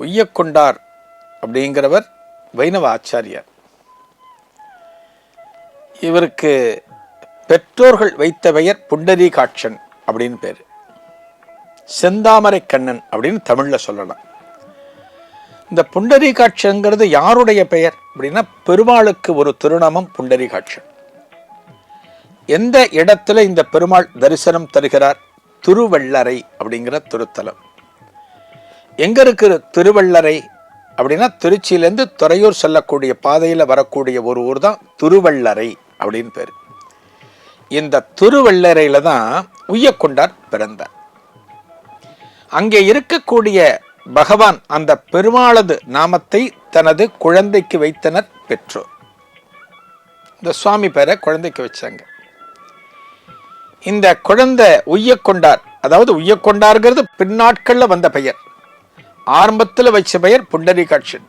ஒய்யக்கொண்டார் அப்படிங்கிறவர் வைணவ ஆச்சாரியார். இவருக்கு பெற்றோர்கள் வைத்த பெயர் புண்டரீகாட்சன் அப்படின்னு பேர். செந்தாமரை கண்ணன் அப்படின்னு தமிழ்ல சொல்லலாம். இந்த புண்டரீகாட்சங்கிறது யாருடைய பெயர் அப்படின்னா பெருமாளுக்கு ஒரு திருநாமம் புண்டரீகாட்சன். எந்த இடத்துல இந்த பெருமாள் தரிசனம் தருகிறார்? திருவள்ளரை அப்படிங்கிற திருத்தலம். எங்க இருக்கிற திருவள்ளரை? அப்படின்னா திருச்சியிலேருந்து துறையூர் செல்லக்கூடிய பாதையில் வரக்கூடிய ஒரு ஊர் தான் திருவள்ளரை அப்படின்னு பேர். இந்த திருவள்ளரையில் தான் உய்யக்கொண்டார் பிறந்தார். அங்கே இருக்கக்கூடிய பகவான் அந்த பெருமாளது நாமத்தை தனது குழந்தைக்கு வைத்தனர் பெற்றோர். இந்த சுவாமி பேரை குழந்தைக்கு வச்சாங்க. இந்த குழந்தை உய்யக்கொண்டார் அதாவது உய்யக்கொண்டார்கிறது பின்னாட்கள்ல வந்த பெயர். ஆரம்பத்தில் வச்ச பெயர் புண்டரீகாட்சன்.